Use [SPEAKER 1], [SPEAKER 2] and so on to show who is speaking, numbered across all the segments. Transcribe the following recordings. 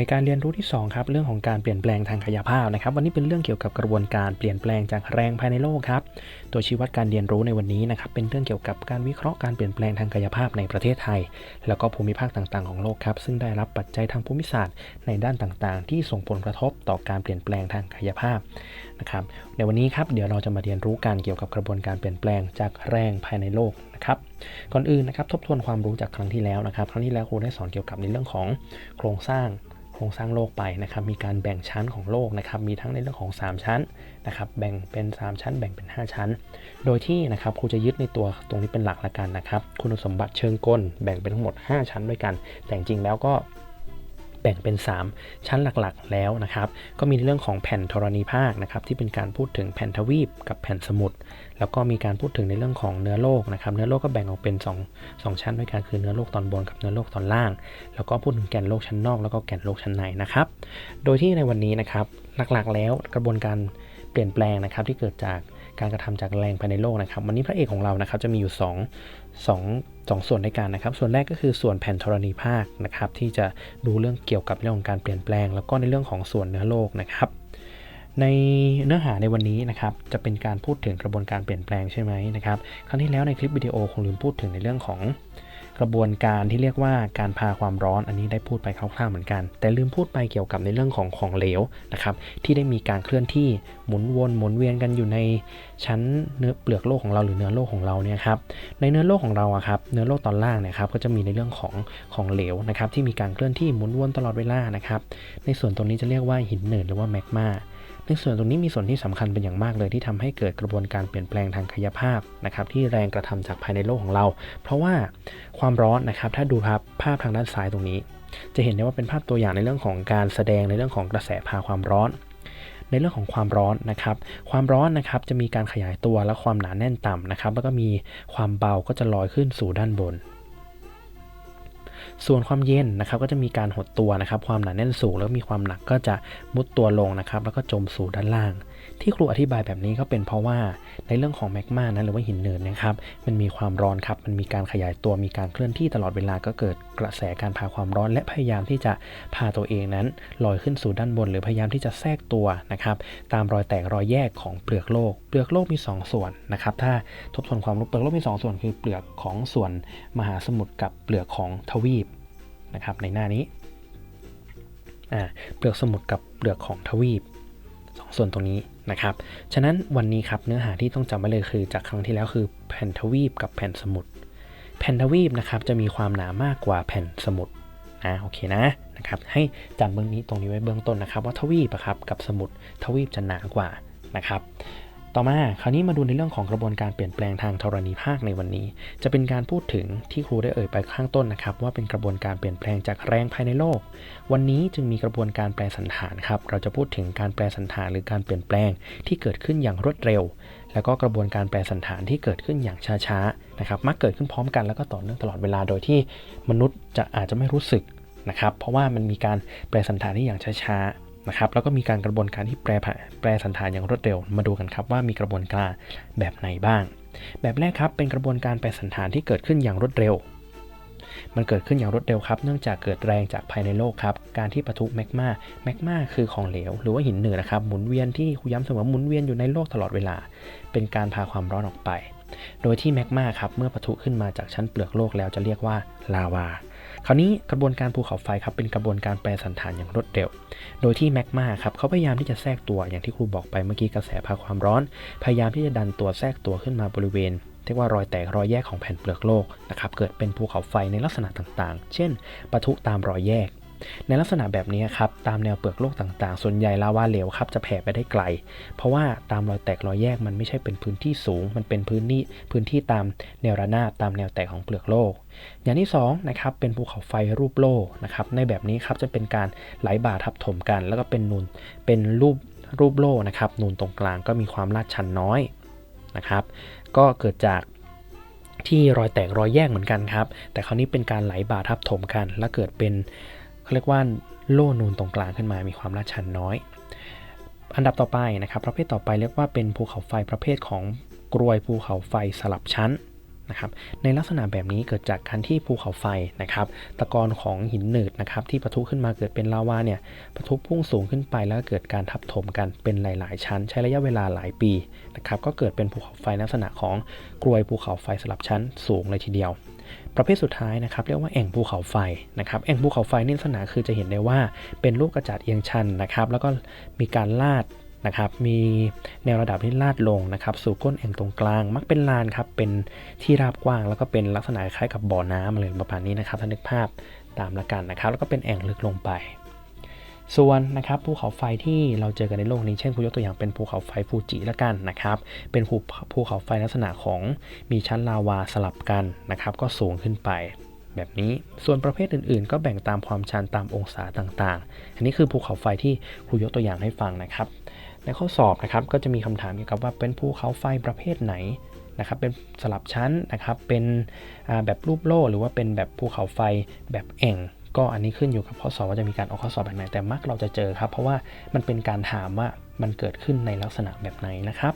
[SPEAKER 1] วยการเรียนรู้ที่สองครับเรื่องของการเปลี่ยนแปลงทางกายภาพนะครับ วันนี้เป็นเรื่องเกี่ยวกับกระบวนการเปลี่ยนแปลงจากแรงภายในโลกครับตัวชี้วัดการเรียนรู้ในวันนี้นะครับเป็นเรื่องเกี่ยวกับการวิเคราะห์การเปลี่ยนแปลงทางกายภาพในประเทศไทย แล้วก็ภูมิภาคต่างๆของโลกครับซึ่งได้รับปัจจัยทางภูมิศาสตร์ในด้านต่างๆ ที่ส่งผลกระทบต่อการเปลี่ยนแปลงทางกายภาพนะครับในวันนี้ครับเดี๋ยวเราจะมาเรียนรู้การเกี่ยวกับกระบวนการเปลี่ยนแปลงจากแรงภายในโลกนะครับก่อนอื่นนะครับทบทวนความรู้จากครั้งที่แล้วนะครับ ครั้งที่แล้วครูได้สอนเกี่ยวกับในเรื่องของโครงสร้าง ครงสร้างโลกไปนะครับ มีการแบ่งชั้นของโลกนะครับ มีทั้งในเรื่องของ 3 ชั้นนะครับ แบ่งเป็น 3 ชั้น แบ่งเป็น 5 ชั้น โดยที่นะครับครูจะยึดในตัวตรงนี้เป็นหลักละกันนะครับ คุณสมบัติเชิงกลแบ่งเป็นทั้งหมด 5 ชั้นด้วยกัน แต่จริงๆแล้วก็ แบ่งเป็น 3 ชั้นหลักๆแล้วนะครับ ก็มีเรื่องของแผ่นธรณีภาคนะครับที่เป็นการพูดถึงแผ่นทวีปกับแผ่นสมุทรแล้วก็มีการพูดถึงในเรื่องของเนื้อโลกนะครับ เนื้อโลกก็แบ่งออกเป็น 2 2 ชั้นด้วยกันคือเนื้อโลกตอนบนกับเนื้อโลกตอนล่าง แล้วก็พูดถึงแก่นโลกชั้นนอกแล้วก็แก่นโลกชั้นในนะครับ โดยที่ในวันนี้นะครับหลักๆ แล้วกระบวนการเปลี่ยนแปลงนะครับที่เกิดจาก การกระทำจากแรงภายในโลกนะครับ วันนี้พระเอกของเรานะครับจะมีอยู่2 2 2ส่วนในการนะครับ ส่วนแรกก็คือส่วนแผ่นธรณีภาคนะครับ ที่จะดูเรื่องเกี่ยวกับเรื่องของการเปลี่ยนแปลง แล้วก็ในเรื่องของส่วนเนื้อโลกนะครับ ในเนื้อหาในวันนี้นะครับจะเป็นการพูดถึงกระบวนการเปลี่ยนแปลงใช่ไหมนะครับ ครั้งที่แล้วในคลิปวิดีโอคงลืมพูดถึงในเรื่องของ กระบวนการที่เรียกว่าการพาความร้อนอันนี้ได้พูดไปคร่าวๆเหมือนกัน แต่ลืมพูดไปเกี่ยวกับในเรื่องของของเหลวนะครับที่ได้มีการเคลื่อนที่หมุนวนหมุนเวียนกันอยู่ในชั้นเนื้อเปลือกโลกของเราหรือเนื้อโลกของเราเนี่ยครับในเนื้อโลกของเราอะครับเนื้อโลกตอนล่างเนี่ยครับก็จะมีในเรื่องของของเหลวนะครับที่มีการเคลื่อนที่หมุนวนตลอดเวลานะครับในส่วนตรงนี้จะเรียกว่าหินเนินหรือว่าแมกมา ในส่วนตรงนี้มีส่วนที่สำคัญเป็นอย่างมากเลยที่ทำให้เกิดกระบวนการเปลี่ยนแปลงทางกายภาพนะครับที่แรงกระทำจากภายในโลกของเรา เพราะว่าความร้อนนะครับถ้าดูภาพภาพทางด้านซ้ายตรงนี้ จะเห็นได้ว่าเป็นภาพตัวอย่างในเรื่องของการแสดงในเรื่องของกระแสพาความร้อน ในเรื่องของความร้อนนะครับ ความร้อนนะครับจะมีการขยายตัวและความหนาแน่นต่ำนะครับ แล้วก็มีความเบาก็จะลอยขึ้นสู่ด้านบน ส่วนความเย็นนะครับก็จะมีการหดตัวนะครับ ความหนาแน่นสูงแล้วมีความหนักก็จะมุดตัวลงนะครับ แล้วก็จมสู่ด้านล่าง ที่ครูอธิบายแบบนี้ก็เป็นเพราะว่าในเรื่องของแมกมานะหรือว่าหินเนินนะครับ มันมีความร้อนครับ มันมีการขยายตัว มีการเคลื่อนที่ตลอดเวลาก็เกิดกระแสการพาความร้อน และพยายามที่จะพาตัวเองนั้นลอยขึ้นสู่ด้านบน หรือพยายามที่จะแทรกตัวนะครับ ตามรอยแตกรอยแยกของเปลือกโลก เปลือกโลกมี 2 ส่วนนะครับ ถ้าทบทวนความรู้เปลือกโลกมี 2 ส่วน คือเปลือกของส่วนมหาสมุทรกับเปลือกของทวีปนะครับ ในหน้านี้เปลือกสมุทรกับเปลือกของทวีป สองส่วนตรงนี้นะครับ ฉะนั้นวันนี้ครับเนื้อหาที่ต้องจำไว้เลยคือ จากครั้งที่แล้วคือแผ่นทวีปกับแผ่นสมุด แผ่นทวีปนะครับจะมีความหนามากกว่าแผ่นสมุดนะโอเคนะนะครับให้จำเบื้องนี้ตรงนี้ไว้เบื้องต้นนะครับ ว่าทวีปครับกับสมุดทวีปจะหนากว่านะครับ ต่อมาคราวนี้มาดูในเรื่องของกระบวนการเปลี่ยนแปลงทางธรณีภาคในวันนี้ จะเป็นการพูดถึงที่ครูได้เอ่ยไปข้างต้นนะครับ ว่าเป็นกระบวนการเปลี่ยนแปลงจากแรงภายในโลก วันนี้จึงมีกระบวนการแปลสันฐานครับเราจะพูดถึงการแปลสันฐานหรือการเปลี่ยนแปลงที่เกิดขึ้นอย่างรวดเร็ว แล้วก็กระบวนการแปลสันฐานที่เกิดขึ้นอย่างช้าๆนะครับมักเกิดขึ้นพร้อมกันแล้วก็ต่อเนื่องตลอดเวลาโดยที่มนุษย์จะอาจจะไม่รู้สึกนะครับเพราะว่ามันมีการแปลสันฐานที่อย่างช้าๆ นะครับ แล้วก็มีการกระบวนการที่แปรแปรสันฐานอย่างรวดเร็ว มาดูกันครับว่ามีกระบวนการแบบไหนบ้าง แบบแรกครับเป็นกระบวนการแปรสันฐานที่เกิดขึ้นอย่างรวดเร็ว มันเกิดขึ้นอย่างรวดเร็วครับ เนื่องจากเกิดแรงจากภายในโลกครับ การที่ปะทุแมกมาแมกมาคือของเหลว หรือว่าหินเหนือนะครับ หมุนเวียนที่คุย้ำเสมอหมุนเวียนอยู่ในโลกตลอดเวลา เป็นการพาความร้อนออกไป โดยที่แมกมาครับเมื่อปะทุขึ้นมาจากชั้นเปลือกโลกแล้วจะเรียกว่าลาวา คราวนี้กระบวนการภูเขาไฟครับเป็นกระบวนการแปรสันฐานอย่างรวดเร็ว โดยที่แมกมาครับเขาพยายามที่จะแทรกตัวอย่างที่ครูบอกไปเมื่อกี้กระแสพาความร้อน พยายามที่จะดันตัวแทรกตัวขึ้นมาบริเวณเรียกว่ารอยแตกรอยแยกของแผ่นเปลือกโลกนะครับเกิดเป็นภูเขาไฟในลักษณะต่างๆ เช่นปะทุตามรอยแยก ในลักษณะแบบนี้ครับตามแนวเปลือกโลกต่างๆ ส่วนใหญ่ลาวาเหลวครับจะแผ่ไปได้ไกล เพราะว่าตามรอยแตกรอยแยกมันไม่ใช่เป็นพื้นที่สูง มันเป็นพื้นที่พื้นที่ตามแนวระนาบตามแนวแตกของเปลือกโลก อย่างที่2นะครับเป็นภูเขาไฟรูปโลนะครับในแบบนี้ครับจะเป็นการไหลบ่าทับถมกัน แล้วก็เป็นนูนเป็นรูปรูปโลนะครับนูนตรงกลางก็มีความลาดชันน้อยนะครับ ก็เกิดจากที่รอยแตกรอยแยกเหมือนกันครับ แต่คราวนี้เป็นการไหลบ่าทับถมกัน และเกิดเป็น เรียกว่าโล่นูนตรงกลางขึ้นมามีความลาดชันน้อย อันดับต่อไปนะครับประเภทต่อไปเรียกว่าเป็นภูเขาไฟประเภทของกรวยภูเขาไฟสลับชั้นนะครับในลักษณะแบบนี้เกิดจากการที่ภูเขาไฟนะครับตะกอนของหินหนืดนะครับที่ปะทุขึ้นมาเกิดเป็นลาวาเนี่ยปะทุพุ่งสูงขึ้นไปแล้วเกิดการทับถมกันเป็นหลาย ๆ ชั้น ใช้ระยะเวลาหลายปีนะครับก็เกิดเป็นภูเขาไฟลักษณะของกรวยภูเขาไฟสลับชั้นสูงเลยทีเดียว ประเภทสุดท้ายนะครับเรียกว่าแอ่งภูเขาไฟนะครับแอ่งภูเขาไฟนี่ลักษณะคือจะเห็นได้ว่าเป็นรูปกระจัดเอียงชันนะครับ แล้วก็มีการลาดนะครับมีแนวระดับที่ลาดลงนะครับ สู่ก้นแอ่งตรงกลาง มักเป็นลานครับเป็นที่ราบกว้าง แล้วก็เป็นลักษณะคล้ายกับบ่อน้ำอะไรประมาณนี้นะครับถ้านึกภาพตามละกันนะครับ แล้วก็เป็นแอ่งลึกลงไป ส่วนนะครับภูเขาไฟที่เราเจอกันในโลกนี้เช่นคุณยกตัวอย่างเป็นภูเขาไฟฟูจิละกันนะครับ เป็นภูภูเขาไฟลักษณะของมีชั้นลาวาสลับกันนะครับ ก็สูงขึ้นไปแบบนี้ ส่วนประเภทอื่นๆ ก็แบ่งตามความชันตามองศาต่างๆ อันนี้คือภูเขาไฟที่ครูยกตัวอย่างให้ฟังนะครับ ในข้อสอบนะครับก็จะมีคำถามเกี่ยวกับว่าเป็นภูเขาไฟประเภทไหนนะครับ เป็นสลับชั้นนะครับ เป็นแบบรูปโล่หรือว่าเป็นแบบภูเขาไฟแบบแอ่ง ก็อันนี้ขึ้นอยู่กับข้อสอบว่าจะมีการออกข้อสอบแบบไหนแต่มักเราจะเจอครับ เพราะว่ามันเป็นการถามว่ามันเกิดขึ้นในลักษณะแบบไหนนะครับ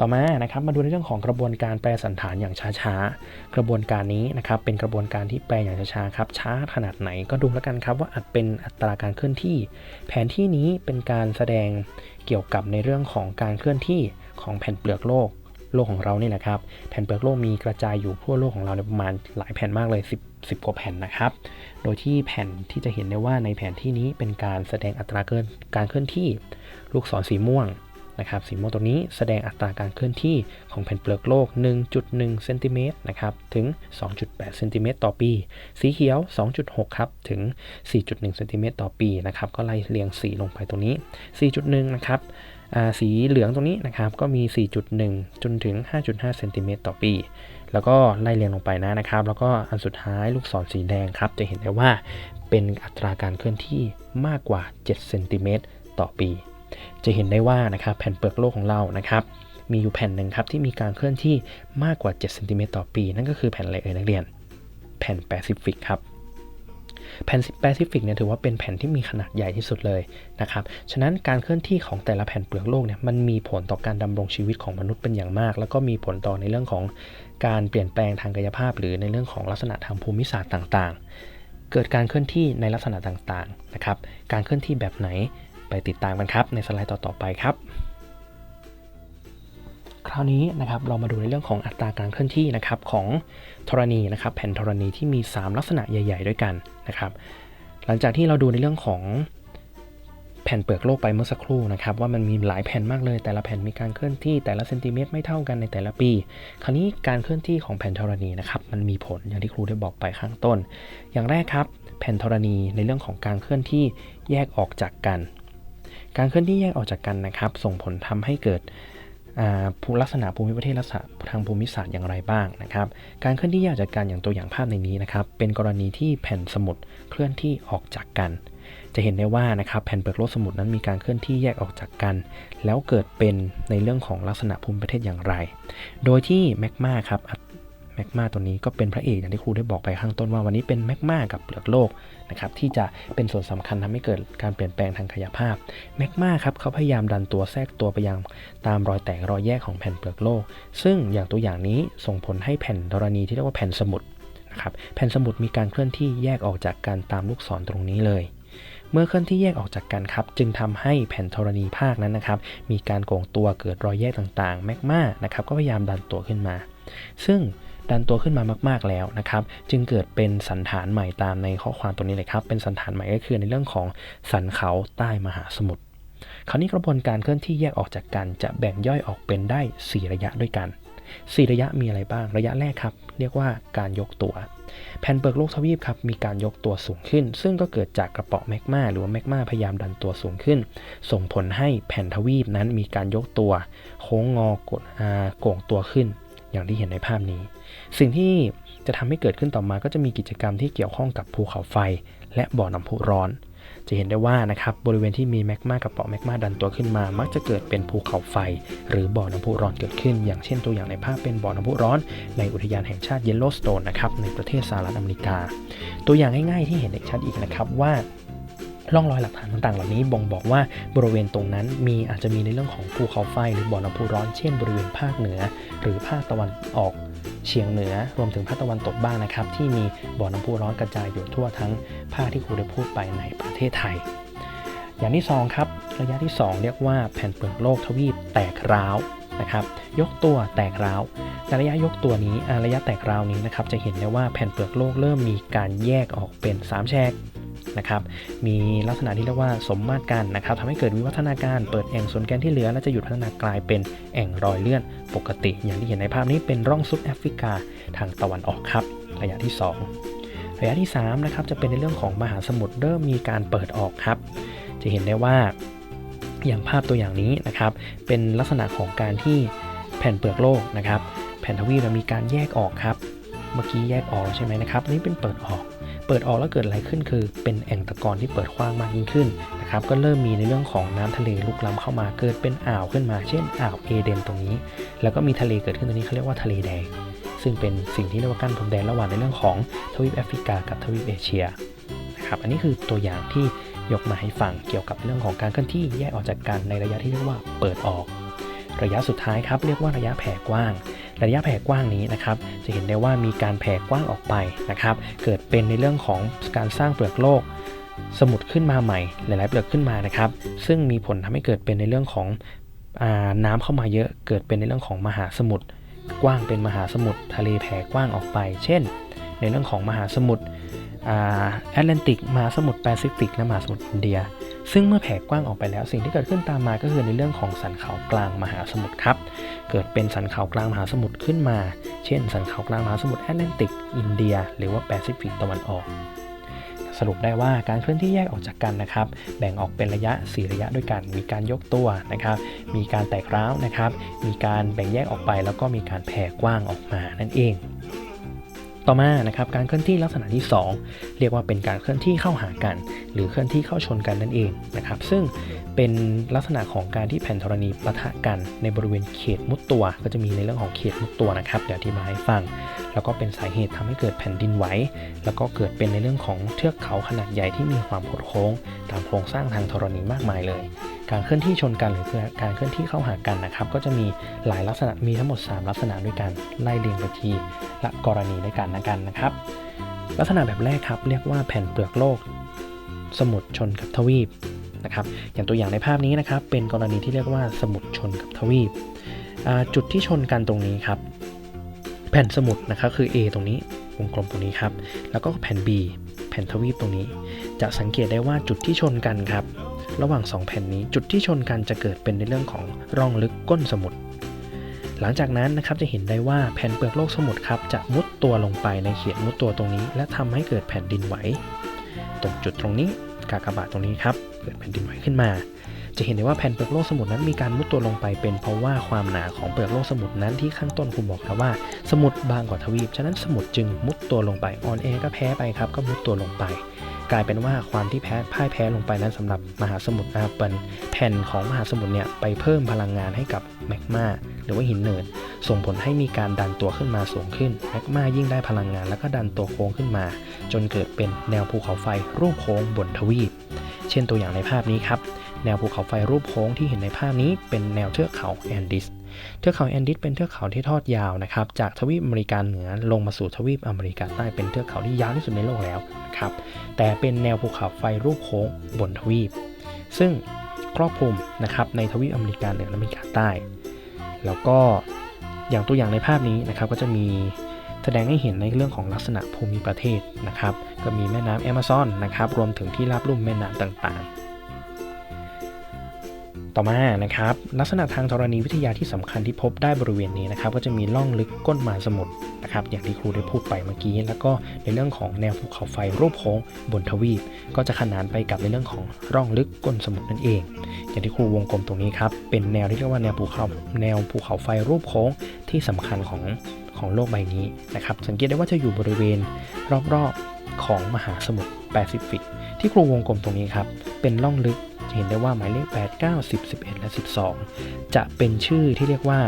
[SPEAKER 1] ต่อมานะครับมาดูในเรื่องของกระบวนการแปลสันฐานอย่างช้าๆกระบวนการนี้นะครับเป็นกระบวนการที่แปลอย่างช้าๆครับช้าขนาดไหนก็ดูแล้วกันครับว่าอาจเป็นอัตราการเคลื่อนที่ แผนที่นี้เป็นการแสดงเกี่ยวกับในเรื่องของการเคลื่อนที่ของแผ่นเปลือกโลกโลกของเรานี่แหละครับ แผ่นเปลือกโลกมีกระจายอยู่ทั่วโลกของเราในประมาณหลายแผ่นมากเลย10 10กว่าแผ่นนะครับ โดยที่แผ่นที่จะเห็นได้ว่าในแผนที่นี้เป็นการแสดงอัตราเกินการเคลื่อนที่ลูกศรสีม่วงนะครับ สีม่วงตัวนี้แสดงอัตราการเคลื่อนที่ของแผ่นเปลือกโลก 1.1เซนติเมตรนะครับ ถึง 2.8เซนติเมตรต่อปี สีเขียว 2.6 ครับ ถึง 4.1เซนติเมตรต่อปีนะครับ ก็ไล่เรียงสีลงไปตรงนี้ 4.1 นะครับสีเหลืองตรงนี้นะครับ ก็มี 4.1 จนถึง 5.5เซนติเมตรต่อปี แล้วก็ไล่เรียงลงไปนะนะครับ แล้วก็อันสุดท้ายลูกศรสีแดงครับ จะเห็นได้ว่าเป็นอัตราการเคลื่อนที่มากกว่า7เซนติเมตรต่อปี จะเห็นได้ว่านะครับแผ่นเปลือกโลกของเรานะครับมีอยู่แผ่นหนึ่งครับที่มีการเคลื่อนที่มากกว่า7เซนติเมตรต่อปี นั่นก็คือแผ่นอะไรเอ่ยนักเรียน แผ่นแปซิฟิกครับ แผ่นแปซิฟิกเนี่ยถือว่าเป็นแผ่นที่มีขนาดใหญ่ที่สุดเลยนะครับ ฉะนั้นการเคลื่อนที่ของแต่ละแผ่นเปลือกโลกเนี่ยมันมีผลต่อการดำรงชีวิตของมนุษย์เป็นอย่างมาก แล้วก็มีผลต่อในเรื่องของการเปลี่ยนแปลงทางกายภาพ หรือในเรื่องของลักษณะทางภูมิศาสตร์ต่างๆ เกิดการเคลื่อนที่ในลักษณะต่างๆนะครับ การเคลื่อนที่แบบไหนไปติดตามกันครับในสไลด์ต่อๆไปครับคราวนี้นะครับเรามาดูในเรื่องของอัตราการเคลื่อนที่นะครับของธรณีนะครับแผ่นธรณีที่มี 3 ลักษณะใหญ่ ๆ ด้วยกัน นะครับ หลังจากที่เราดูในเรื่องของแผ่นเปลือกโลกไปเมื่อสักครู่นะครับ ว่ามันมีหลายแผ่นมากเลย แต่ละแผ่นมีการเคลื่อนที่แต่ละเซนติเมตรไม่เท่ากันในแต่ละปี คราวนี้การเคลื่อนที่ของแผ่นธรณีนะครับมันมีผลอย่างที่ครูได้บอกไปข้างต้น อย่างแรกครับ แผ่นธรณีในเรื่องของการเคลื่อนที่แยกออกจากกัน การเคลื่อนที่แยกออกจากกันนะครับ ส่งผลทำให้เกิด ลักษณะภูมิประเทศลักษณะทางภูมิศาสตร์อย่างไรบ้างนะครับ การเคลื่อนที่แยกจากกันอย่างตัวอย่างภาพในนี้นะครับ เป็นกรณีที่แผ่นสมุดเคลื่อนที่ออกจากกัน จะเห็นได้ว่านะครับแผ่นเปลือกโลกสมุดนั้นมีการเคลื่อนที่แยกออกจากกัน แล้วเกิดเป็นในเรื่องของลักษณะภูมิประเทศอย่างไร โดยที่แมกมาครับ แมกมาตัวนี้ก็เป็นพระเอกอย่างที่ครูได้บอกไปข้างต้นว่าวันนี้เป็นแมกมากับเปลือกโลกนะครับที่จะเป็นส่วนสำคัญทำให้เกิดการเปลี่ยนแปลงทางกายภาพแมกมาครับเขาพยายามดันตัวแทรกตัวไปยังตามรอยแตกรอยแยกของแผ่นเปลือกโลก ซึ่งอย่างตัวอย่างนี้ส่งผลให้แผ่นธรณีที่เรียกว่าแผ่นสมุดนะครับแผ่นสมุดมีการเคลื่อนที่แยกออกจากกันตามลูกศรตรงนี้เลยเมื่อเคลื่อนที่แยกออกจากกันครับ จึงทำให้แผ่นธรณีภาคนั้นนะครับ มีการโก่งตัวเกิดรอยแยกต่างๆ แมกมานะครับก็พยายามดันตัวขึ้นมา ซึ่ง ดันตัวขึ้นมามาก ๆแล้วนะครับ จึงเกิดเป็นสันฐานใหม่ตามในข้อความตัวนี้เลยครับ เป็นสันฐานใหม่ก็คือในเรื่องของสันเขาใต้มหาสมุทร คราวนี้กระบวนการเคลื่อนที่แยกออกจากกัน จะแบ่งย่อยออกเป็นได้ 4 ระยะด้วยกัน 4 ระยะมีอะไรบ้าง ระยะแรกครับ เรียกว่าการยกตัว แผ่นเปลือกโลกทวีปครับ มีการยกตัวสูงขึ้น ซึ่งก็เกิดจากกระเปาะแมกมาหรือว่าแมกมาพยายามดันตัวสูงขึ้น ส่งผลให้แผ่นทวีปนั้นมีการยกตัว โค้งงอกดโก่งตัวขึ้น อย่างที่เห็นในภาพนี้ สิ่งที่จะทำให้เกิดขึ้นต่อมาก็จะมีกิจกรรมที่เกี่ยวข้องกับภูเขาไฟ และบ่อน้ำพุร้อน จะเห็นได้ว่านะครับบริเวณที่มีแมกมากับเปาะแมกมาดันตัวขึ้นมา มักจะเกิดเป็นภูเขาไฟ หรือบ่อน้ำพุร้อนเกิดขึ้น อย่างเช่นตัวอย่างในภาพเป็นบ่อน้ำพุร้อน ในอุทยานแห่งชาติเยลโลสโตนนะครับในประเทศสหรัฐอเมริกา ตัวอย่างง่ายๆที่เห็นได้ชัดอีกนะครับว่า ร่องรอยหลักฐานต่างๆ เหล่านี้บ่งบอกว่าบริเวณตรงนั้นมีอาจจะมีในเรื่องของภูเขาไฟหรือบ่อน้ำพุร้อนเช่นบริเวณภาคเหนือ หรือภาคตะวันออกเฉียงเหนือ รวมถึงภาคตะวันตกบ้างนะครับ ที่มีบ่อน้ำพุร้อนกระจายอยู่ทั่วทั้งภาคที่ครูได้พูดไปในประเทศไทย อย่างที่สองครับระยะที่สองเรียกว่าแผ่นเปลือกโลกทวีปแตกร้าวนะครับยกตัวแตกร้าวในระยะยกตัวนี้ระยะแตกร้าวนี้นะครับจะเห็นได้ว่าแผ่นเปลือกโลกเริ่มมีการแยกออกเป็น 3 แฉก นะครับ มีลักษณะที่เรียกว่าสมมาตรกันนะครับทำให้เกิดวิวัฒนาการเปิดแอ่งส่วนแกนที่เหลือ และจะหยุดพัฒนากลายเป็นแอ่งรอยเลื่อน ปกติ อย่างที่เห็นในภาพนี้เป็นร่องซุปแอฟริกาทางตะวันออกครับ ระยะที่ 2 ระยะที่3นะครับจะเป็นในเรื่องของมหาสมุทรเริ่มมีการเปิดออกครับ จะเห็นได้ว่าอย่างภาพตัวอย่างนี้นะครับ เป็นลักษณะของการที่แผ่นเปลือกโลกนะครับ แผ่นทวีปเรามีการแยกออกครับ เมื่อกี้แยกออกใช่ไหมนะครับนนี่เป็นเปิดออก เปิดออกแล้วเกิดอะไรขึ้นคือ เป็นแอ่งตะกอนที่เปิดกว้างมากยิ่งขึ้นนะครับก็เริ่มมีในเรื่องของน้ำทะเลลุกล้ำเข้ามาเกิดเป็นอ่าวขึ้นมา เช่นอ่าวเอเดนตรงนี้ แล้วก็มีทะเลเกิดขึ้นตรงนี้เขาเรียกว่าทะเลแดง ซึ่งเป็นสิ่งที่เรียกว่ากั้นพรมแดนระหว่างในเรื่องของทวีปแอฟริกากับทวีปเอเชียนะครับอันนี้คือตัวอย่างที่ยกมาให้ฟังเกี่ยวกับเรื่องของการเคลื่อนที่แยกออกจากกันในระยะที่เรียกว่าเปิดออก ระยะสุดท้ายครับเรียกว่าระยะแผ่กว้าง ระยะแผ่กว้างนี้นะครับจะเห็นได้ว่ามีการแผ่กว้างออกไปนะครับ เกิดเป็นในเรื่องของการสร้างเปลือกโลก สมุดขึ้นมาใหม่ หลาย ๆ เปลือกขึ้นมานะครับ ซึ่งมีผลทำให้เกิดเป็นในเรื่องของอน้ำเข้ามาเยอะ เกิดเป็นในเรื่องของมหาสมุทรกว้างเป็นมหาสมุทรทะเลแผ่กว้างออกไป เช่น ในเรื่องของมหาสมุทรแอตแลนติกมหาสมุทรแปซิฟิกและมหาสมุทรอินเดีย ซึ่งเมื่อแผ่กว้างออกไปแล้วสิ่งที่เกิดขึ้นตามมาก็คือในเรื่องของสันเขากลางมหาสมุทรครับ เกิดเป็นสันเขากลางมหาสมุทรขึ้นมา เช่น สันเขากลางมหาสมุทรแอตแลนติก อินเดีย หรือว่าแปซิฟิกตะวันออก สรุปได้ว่าการเคลื่อนที่แยกออกจากกันนะครับ แบ่งออกเป็นระยะ 4 ระยะด้วยกัน มีการยกตัวนะครับ มีการแตกร้าวนะครับ มีการแบ่งแยกออกไป แล้วก็มีการแผ่กว้างออกมานั่นเอง ต่อมานะครับการเคลื่อนที่ลักษณะที่ 2 เรียกว่าเป็นการเคลื่อนที่เข้าหากัน หรือเคลื่อนที่เข้าชนกันนั่นเองนะครับซึ่งเป็นลักษณะของการที่แผ่นธรณีประทะกันในบริเวณเขตมุดตัว ก็จะมีในเรื่องของเขตมุดตัวนะครับเดี๋ยวอธิบายให้ฟัง แล้วก็เป็นสาเหตุทำให้เกิดแผ่นดินไหวแล้วก็เกิดเป็นในเรื่องของเทือกเขาขนาดใหญ่ที่มีความโคดโค้ง ตามโครงสร้างทางธรณีมากมายเลย การเคลื่อนที่ชนกันหรือการเคลื่อนที่เข้าหากันนะครับ ก็จะมีหลายลักษณะมีทั้งหมด 3 ลักษณะด้วยกันไล่เรียงไปทีละกรณีด้วยกันนะกันนะครับ ลักษณะแบบแรกครับ เรียกว่าแผ่นเปลือกโลก สมุดชนกับทวีปนะครับ อย่างตัวอย่างในภาพนี้นะครับ เป็นกรณีที่เรียกว่าสมุดชนกับทวีปจุดที่ชนกันตรงนี้ครับ แผ่นสมุดนะครับคือ A ตรงนี้วงกลมตรงนี้ครับ แล้วก็แผ่น B แผ่นทวีปตรงนี้ จะสังเกตได้ว่าจุดที่ชนกันครับ ระหว่าง 2 แผ่นนี้จุดที่ชนกันจะเกิดเป็นในเรื่องของร่องลึกก้นสมุทรหลังจากนั้นนะครับจะเห็นได้ว่าแผ่นเปลือกโลกสมุทรครับจะมุดตัวลงไปในเขตมุดตัวตรงนี้ และทำให้เกิดแผ่นดินไหวตรงจุดตรงนี้กากบาทตรงนี้ครับเกิดแผ่นดินไหวขึ้นมา จะเห็นได้ว่าแผ่นเปลือกโลกสมุทรนั้นมีการมุดตัวลงไปเป็นเพราะว่าความหนาของเปลือกโลกสมุทรนั้นที่ข้างต้นคุณบอกแล้วว่า สมุทรบางกว่าทวีปฉะนั้นสมุทรจึงมุดตัวลงไปออนแอร์ก็แพ้ไปครับก็มุดตัวลงไป กลายเป็นว่าความที่แพ้พ่ายแพ้ลงไปนั้นสำหรับมหาสมุทรนะครับเป็นแผ่นของมหาสมุทรเนี่ยไปเพิ่มพลังงานให้กับแมกมาหรือว่าหินเนินส่งผลให้มีการดันตัวขึ้นมาสูงขึ้นแมกมายิ่งได้พลังงานแล้วก็ดันตัวโค้งขึ้นมา จนเกิดเป็นแนวภูเขาไฟรูปโค้งบนทวีป เช่นตัวอย่างในภาพนี้ครับ แนวภูเขาไฟรูปโค้งที่เห็นในภาพนี้เป็นแนวเทือกเขาแอนดิส เทือกเขาแอนดิสเป็นเทือกเขาที่ทอดยาวนะครับจากทวีปอเมริกาเหนือลงมาสู่ทวีปอเมริกาใต้เป็นเทือกเขาที่ยาวที่สุดในโลกแล้วนะครับแต่เป็นแนวภูเขาไฟรูปโค้งบนทวีป ซึ่งครอบคลุมนะครับในทวีปอเมริกาเหนือและอเมริกาใต้ แล้วก็อย่างตัวอย่างในภาพนี้นะครับก็จะมีแสดงให้เห็นในเรื่องของลักษณะภูมิประเทศนะครับ ก็มีแม่น้ำแอมะซอนนะครับ รวมถึงที่ราบลุ่มแม่น้ำต่างๆ ต่อมานะครับลักษณะทางธรณีวิทยาที่สำคัญที่พบได้บริเวณนี้นะครับก็จะมีล่องลึกก้นมาสมุทรนะครับอย่างที่ครูได้พูดไปเมื่อกี้ แล้วก็ในเรื่องของแนวภูเขาไฟรูปโค้งบนทวีป ก็จะขนานไปกับในเรื่องของร่องลึกก้นสมุทรนั่นเอง อย่างที่ครูวงกลมตรงนี้ครับเป็นแนวที่เรียกว่าแนวภูเขาแนวภูเขาไฟรูปโค้งที่สำคัญของของโลกใบนี้นะครับสังเกตได้ว่าจะอยู่บริเวณรอบๆของมหาสมุทรแปซิฟิก ที่ครูวงกลมตรงนี้ครับเป็นร่องลึก เห็นได้ว่าหมายเลข 8 9 10 11 และ 12 จะเป็นชื่อที่เรียกว่า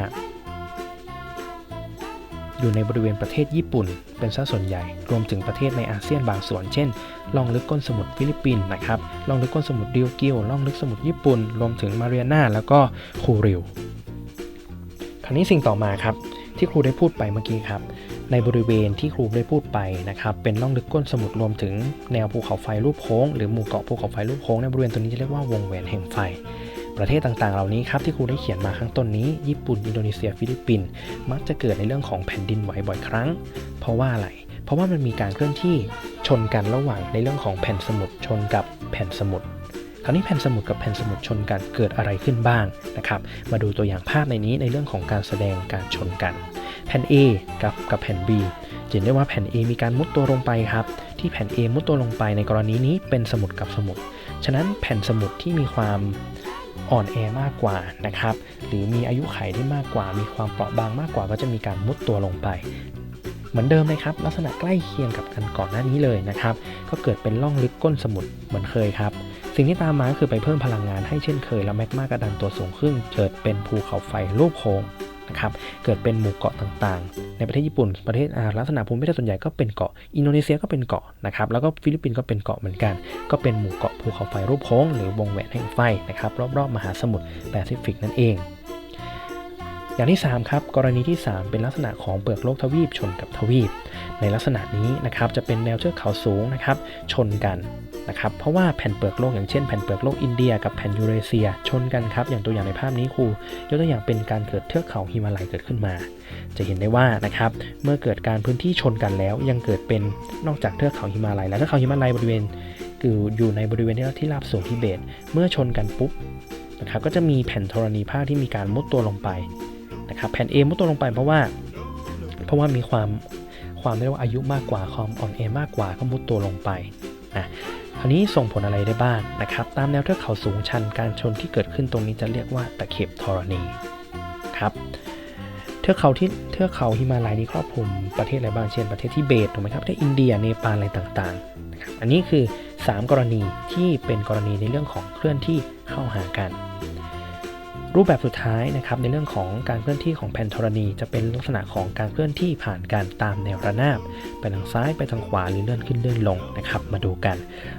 [SPEAKER 1] อยู่ในบริเวณประเทศญี่ปุ่น เป็นซะส่วนใหญ่ รวมถึงประเทศในอาเซียนบางส่วน เช่น ล่องลึกก้นสมุทรฟิลิปปินส์นะครับ ล่องลึกก้นสมุทรดิวกิวล่องลึกสมุทรญี่ปุ่น รวมถึงมาเรียนาแล้วก็คูริว คราวนี้สิ่งต่อมาครับที่ครูได้พูดไปเมื่อกี้ครับ ในบริเวณที่ครูได้พูดไปนะครับเป็นล่องลึกก้นสมุทรรวมถึงแนวภูเขาไฟรูปโค้งหรือหมู่เกาะภูเขาไฟรูปโค้งในบริเวณตัวนี้จะเรียกว่าวงแหวนแห่งไฟ ประเทศต่างๆ เหล่านี้ครับที่ครูได้เขียนมาข้างต้นนี้ ญี่ปุ่นอินโดนีเซียฟิลิปปินส์มักจะเกิดในเรื่องของแผ่นดินไหวบ่อยครั้ง เพราะว่าอะไรเพราะว่ามันมีการเคลื่อนที่ชนกันระหว่างในเรื่องของแผ่นสมุทรชนกับแผ่นสมุทรคราวนี้แผ่นสมุทรกับแผ่นสมุทรชนกันเกิดอะไรขึ้นบ้างนะครับ มาดูตัวอย่างภาพในนี้ในเรื่องของการแสดงการชนกัน แผ่น A กับกับแผ่น B จะเห็นได้ว่าแผ่น A มีการมุดตัวลงไปครับ ที่แผ่น A มุดตัวลงไปในกรณีนี้เป็นสมุทรกับสมุทรฉะนั้นแผ่นสมุทรที่มีความอ่อนแอมากกว่านะครับ หรือมีอายุไขที่มากกว่า มีความเปราะบางมากกว่า ก็จะมีการมุดตัวลงไป เหมือนเดิมเลยครับ ลักษณะใกล้เคียงกับกันก่อนหน้านี้เลยนะครับ ก็เกิดเป็นล่องลึกก้นสมุทรเหมือนเคยครับ สิ่งที่ตามมาคือไปเพิ่มพลังงานให้เช่นเคย แล้วแมกมากระดันตัวสูงขึ้นเกิดเป็นภูเขาไฟรูปโค้ง นะครับ เกิดเป็นหมู่เกาะต่างๆ ในประเทศญี่ปุ่น ประเทศลักษณะภูมิประเทศส่วนใหญ่ก็เป็นเกาะ อินโดนีเซียก็เป็นเกาะนะครับ แล้วก็ฟิลิปปินส์ก็เป็นเกาะเหมือนกัน ก็เป็นหมู่เกาะภูเขาไฟรูปโค้งหรือวงแหวนแห่งไฟนะครับ รอบๆ มหาสมุทรแปซิฟิกนั่นเอง อย่างที่ 3 ครับ กรณีที่ 3 เป็นลักษณะของเปลือกโลกทวีปชนกับทวีป ในลักษณะนี้นะครับ จะเป็นแนวเทือกเขาสูงนะครับ ชนกัน นะครับเพราะว่าแผ่นเปลือกโลกอย่างเช่นแผ่นเปลือกโลกอินเดียกับแผ่นยูเรเซีย ชนกันครับอย่างตัวอย่างในภาพนี้ครูยกตัวอย่างเป็นการเกิดเทือกเขาฮิมาลัยเกิดขึ้นมา จะเห็นได้ว่านะครับเมื่อเกิดการพื้นที่ชนกันแล้ว ยังเกิดเป็นนอกจากเทือกเขาฮิมาลัยแล้วเทือกเขาฮิมาลัยบริเวณคืออยู่ในบริเวณที่ที่ราบสูงทิเบต เมื่อชนกันปุ๊บนะครับก็จะมีแผ่นธรณีภาคที่มีการมุดตัวลงไปนะครับแผ่น A มุดตัวลงไปเพราะว่า เพราะว่ามีความความเรียกว่าอายุมากกว่าความอ่อนแอมากกว่าก็มุดตัวลงไปอะ อันนี้ส่งผลอะไรได้บ้างนะครับ ตามแนวเทือกเขาสูงชันการชนที่เกิดขึ้นตรงนี้จะเรียกว่าตะเข็บธรณีครับเทือกเขาที่เทือกเขาฮิมาลัยนี้ครอบคลุมประเทศอะไรบ้างเช่นประเทศทิเบตถูกไหมครับประเทศอินเดียเนปาลอะไรต่างๆนะครับอันนี้คือ 3 กรณีที่เป็นกรณีในเรื่องของเคลื่อนที่เข้าหากัน รูปแบบสุดท้ายนะครับในเรื่องของการเคลื่อนที่ของแผ่นธรณี จะเป็นลักษณะของการเคลื่อนที่ผ่านการตามแนวระนาบ ไปทางซ้ายไปทางขวาหรือเลื่อนขึ้นเลื่อนลงนะครับมาดูกัน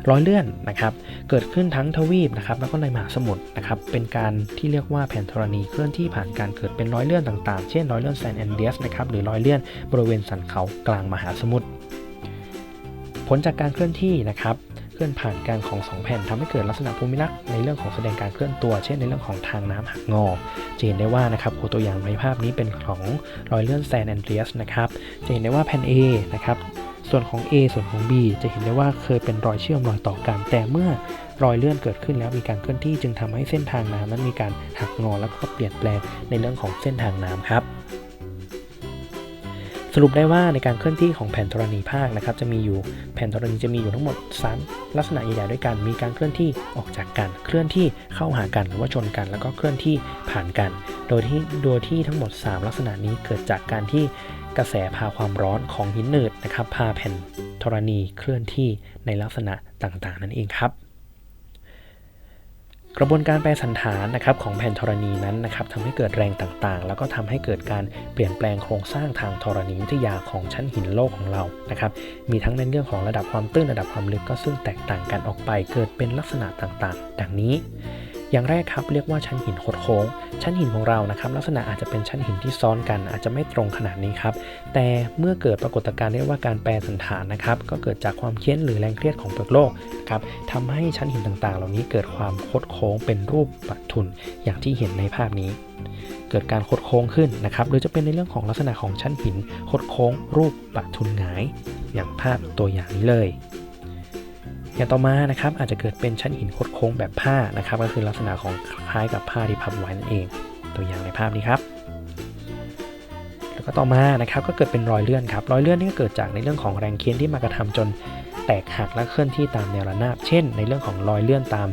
[SPEAKER 1] รอยเลื่อนนะครับเกิดขึ้นทั้งทวีปนะครับแล้วก็ในมหาสมุทรนะครับเป็นการที่เรียกว่าแผ่นธรณีเคลื่อนที่ผ่านการเกิดเป็นรอยเลื่อนต่างๆ เช่นรอยเลื่อนแซนแอนเดียสนะครับหรือรอยเลื่อนบริเวณสันเขากลางมหาสมุทรผลจากการเคลื่อนที่นะครับ ลื่อนผ่านการของสองแผ่นทำให้เกิดลักษณะภูมิลักษณ์ในเรื่องของแสดงการเคลื่อนตัว เช่นในเรื่องของทางน้ำหักงอจะเห็นได้ว่านะครับคตัวอย่างในภาพนี้เป็นของรอยเลื่อนแซนแอนเดรียสนะครับจะเห็นได้ว่าแผ่น A นะครับส่วนของ A ส่วนของ B จะเห็นได้ว่าเคยเป็นรอยเชื่อมรอยต่อกัน แต่เมื่อรอยเลื่อนเกิดขึ้นแล้วมีการเคลื่อนที่จึงทำให้เส้นทางน้ำนั้นมีการหักงอแล้วก็เปลี่ยนแปลงในเรื่องของเส้นทางน้ำครับ รุปได้ว่าในการเคลื่อนที่ของแผ่นธรณีภาคนะครับจะมีอยู่แผ่นธรณีจะมีอยู่ทั้งหมด 3 ลักษณะใหญ่ๆด้วยกัน มีการเคลื่อนที่ออกจากกันเคลื่อนที่เข้าหากันหรือว่าชนกัน แล้วก็เคลื่อนที่ผ่านกัน โดยที่โดยที่ทั้งหมด 3 ลักษณะนี้เกิดจากการที่กระแสพาความร้อนของหินหนืดนะครับพาแผ่นธรณีเคลื่อนที่ในลักษณะต่างๆ นั่นเองครับ กระบวนการแปรสันฐานนะครับของแผ่นธรณีนั้นนะครับทำให้เกิดแรงต่างๆ แล้วก็ทำให้เกิดการเปลี่ยนแปลงโครงสร้างทางธรณีวิทยาของชั้นหินโลกของเรานะครับมีทั้งในเรื่องของระดับความตื้นระดับความลึกก็ซึ่งแตกต่างกันออกไป เกิดเป็นลักษณะต่างๆ ดังนี้ อย่างแรกครับเรียกว่าชั้นหินคดโค้ง ชั้นหินของเรานะครับ ลักษณะอาจจะเป็นชั้นหินที่ซ้อนกัน อาจจะไม่ตรงขนาดนี้ครับ แต่เมื่อเกิดปรากฏการณ์เรียกว่าการแปรสันฐานนะครับ ก็เกิดจากความเค้นหรือแรงเครียดของเปลือกโลกครับทำให้ชั้นหินต่างๆ เหล่านี้เกิดความคดโค้งเป็นรูปปัทุนอย่างที่เห็นในภาพนี้เกิดการคดโค้งขึ้นนะครับ หรือจะเป็นในเรื่องของลักษณะของชั้นหินคดโค้งรูปปัทุนหงาย อย่างภาพตัวอย่างนี้เลย อย่างต่อมานะครับอาจจะเกิดเป็นชั้นหินคดโค้งแบบผ้านะครับ ก็คือลักษณะของคล้ายกับผ้าที่พับไว้นั่นเอง ตัวอย่างในภาพนี้ครับแล้วก็ต่อมานะครับก็เกิดเป็นรอยเลื่อนครับรอยเลื่อนนี่ก็เกิดจากในเรื่องของแรงเค้นที่มากระทำจนแตกหักและเคลื่อนที่ตามแนวระนาบ เช่น ในเรื่องของรอยเลื่อนตาม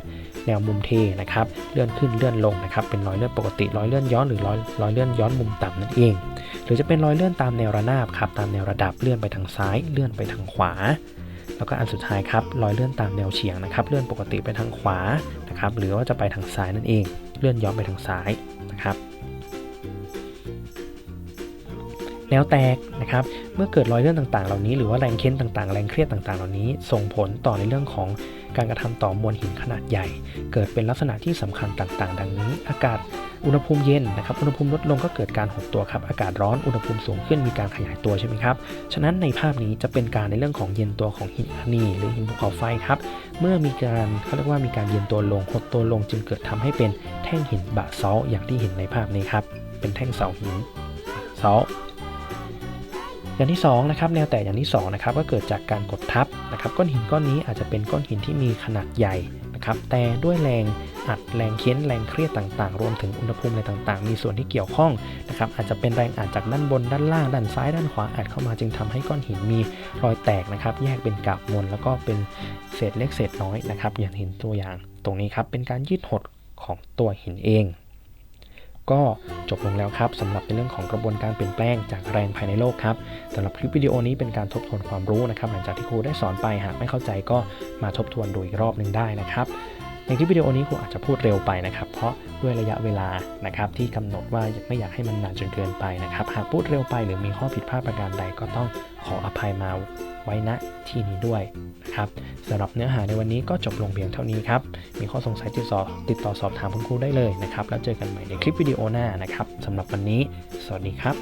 [SPEAKER 1] แนวมุมเทนะครับเลื่อนขึ้นเลื่อนลงนะครับเป็นรอยเลื่อนปกติรอยเลื่อนย้อนหรือรอยรอยเลื่อนย้อนมุมต่ำนั่นเอง หรือจะเป็นรอยเลื่อนตามแนวระนาบครับตามแนวระดับเลื่อนไปทางซ้าย เลื่อนไปทางขวา แล้วก็อันสุดท้ายครับรอยเลื่อนตามแนวเฉียงนะครับ เลื่อนปกติไปทางขวานะครับ หรือว่าจะไปทางซ้ายนั่นเอง เลื่อนย้อนไปทางซ้ายนะครับแนวแตกนะครับ เมื่อเกิดรอยเลื่อนต่างๆ เหล่านี้ หรือว่าแรงเค้นต่างๆ แรงเครียดต่างๆ เหล่านี้ ส่งผลต่อในเรื่องของ การกระทำต่อมวลหินขนาดใหญ่ เกิดเป็นลักษณะที่สำคัญต่างๆ ดังนี้ อากาศอุณหภูมิเย็นนะครับอุณหภูมิลดลงก็เกิดการหดตัวครับอากาศร้อนอุณหภูมิสูงขึ้นมีการขยายตัวใช่ไหมครับฉะนั้นในภาพนี้จะเป็นการในเรื่องของเย็นตัวของหินอัคนีหรือหินภูเขาไฟครับเมื่อมีการเขาเรียกว่ามีการเย็นตัวลงหดตัวลงจึงเกิดทำให้เป็นแท่งหินบาซอลอย่างที่เห็นในภาพนี้ครับเป็นแท่งเสาหินบาซอล อย่างที่สองนะครับแนวแตกอย่างที่สองนะครับก็เกิดจากการกดทับนะครับก้อนหินก้อนนี้อาจจะเป็นก้อนหินที่มีขนาดใหญ่นะครับแต่ด้วยแรงอัดแรงเค้นแรงเครียดต่างๆ รวมถึงอุณหภูมิอะไรต่างๆ มีส่วนที่เกี่ยวข้องนะครับอาจจะเป็นแรงอัดจากด้านบนด้านล่างด้านซ้ายด้านขวาอัดเข้ามาจึงทำให้ก้อนหินมีรอยแตกนะครับแยกเป็นกาบมวลแล้วก็เป็นเศษเล็กเศษน้อยนะครับอย่างเห็นตัวอย่าง ตรงนี้ครับเป็นการยืดหดของตัวหินเอง ก็จบลงแล้วครับสำหรับในเรื่องของกระบวนการเปลี่ยนแปลงจากแรงภายในโลกครับสำหรับคลิปวิดีโอนี้เป็นการทบทวนความรู้นะครับ หลังจากที่ครูได้สอนไปหากไม่เข้าใจก็มาทบทวนดูอีกรอบหนึ่งได้นะครับ ในคลิปวิดีโอนี้ครูอาจจะพูดเร็วไปนะครับ เพราะด้วยระยะเวลานะครับที่กำหนดว่าไม่อยากให้มันนานจนเกินไปนะครับ หากพูดเร็วไปหรือมีข้อผิดพลาดประการใดก็ต้องขออภัยมาไว้ณที่นี้ด้วยนะครับสำหรับเนื้อหาในวันนี้ก็จบลงเพียงเท่านี้ครับ มีข้อสงสัยติดต่อติดต่อสอบถามคุณครูได้เลยนะครับ แล้วเจอกันใหม่ในคลิปวิดีโอหน้านะครับสำหรับวันนี้ สวัสดีครับ